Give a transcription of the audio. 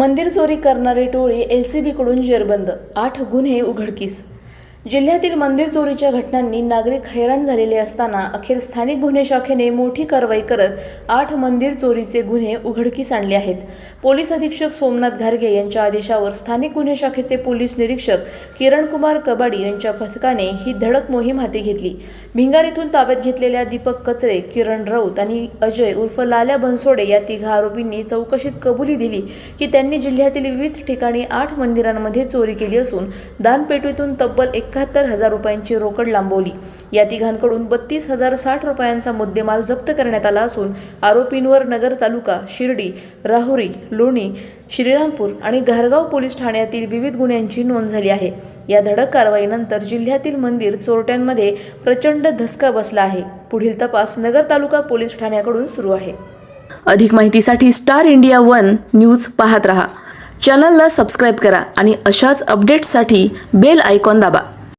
मंदिर चोरी करणारी टोळी एल सी बीकडून जेरबंद. आठ गुन्हे उघडकीस. जिल्ह्यातील मंदिर चोरीच्या घटनांनी नागरिक हैराण झालेले असताना अखेर स्थानिक गुन्हे शाखेने मोठी कारवाई करत आठ मंदिर चोरीचे गुन्हे उघडकीस आणले आहेत. पोलीस अधीक्षक सोमनाथ घारगे यांच्या आदेशावर स्थानिक गुन्हे शाखेचे पोलीस निरीक्षक किरणकुमार कबाडी यांच्या पथकाने ही धडक मोहीम हाती घेतली. भिंगार येथून ताब्यात घेतलेल्या दीपक कचरे किरण राऊत आणि अजय उर्फ लाल्या बनसोडे या तिघा आरोपींनी चौकशीत कबुली दिली की त्यांनी जिल्ह्यातील विविध ठिकाणी आठ मंदिरांमध्ये चोरी केली असून दानपेटीतून तब्बल एक एकाहत्तर हजार रुपयांची रोकड लांबवली. या तिघांकडून बत्तीस हजार साठ रुपयांचा मुद्देमाल जप्त करण्यात आला असून आरोपींवर नगर तालुका शिर्डी राहुरी लोणी श्रीरामपूर आणि घारगाव पोलीस ठाण्यातील विविध गुन्ह्यांची नोंद झाली आहे. या धडक कारवाईनंतर जिल्ह्यातील मंदिर चोरट्यांमध्ये प्रचंड धसका बसला आहे. पुढील तपास नगर तालुका पोलीस ठाण्याकडून सुरू आहे. अधिक माहितीसाठी स्टार इंडिया वन न्यूज पाहत रहा. चॅनलला सबस्क्राईब करा आणि अशाच अपडेट्ससाठी बेल आयकॉन दाबा.